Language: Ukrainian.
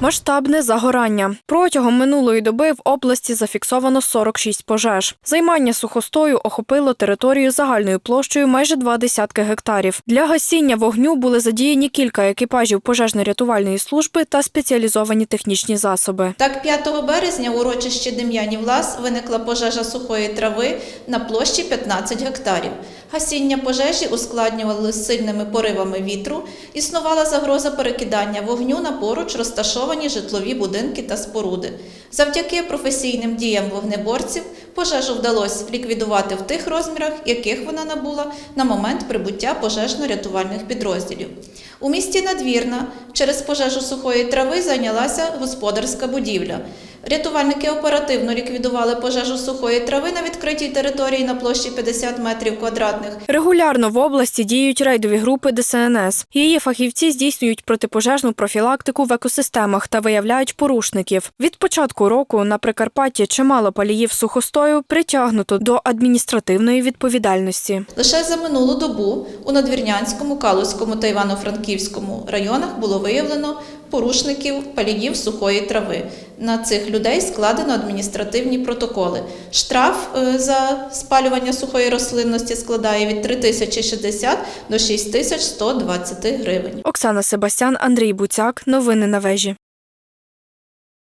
Масштабне загорання. Протягом минулої доби в області зафіксовано 46 пожеж. Займання сухостою охопило територію загальною площею майже два десятки гектарів. Для гасіння вогню були задіяні кілька екіпажів пожежно-рятувальної служби та спеціалізовані технічні засоби. Так, 5 березня у урочищі Дем'янів Лас виникла пожежа сухої трави на площі 15 гектарів. Гасіння пожежі ускладнювали сильними поривами вітру, існувала загроза перекидання вогню на поруч розташовані житлові будинки та споруди. Завдяки професійним діям вогнеборців пожежу вдалося ліквідувати в тих розмірах, яких вона набула на момент прибуття пожежно-рятувальних підрозділів. У місті Надвірна через пожежу сухої трави зайнялася господарська будівля. Рятувальники оперативно ліквідували пожежу сухої трави на відкритій території на площі 50 метрів квадратних. Регулярно в області діють рейдові групи ДСНС. Її фахівці здійснюють протипожежну профілактику в екосистемах та виявляють порушників. Від початку року на Прикарпатті чимало паліїв сухостою притягнуто до адміністративної відповідальності. Лише за минулу добу у Надвірнянському, Калузькому та Івано-Франківському районах було виявлено порушників паліїв сухої трави. На цих людей складено адміністративні протоколи. Штраф е, за спалювання сухої рослинності складає від 3060 до 6120 гривень. Оксана Себастян, Андрій Буцяк. Новини на вежі.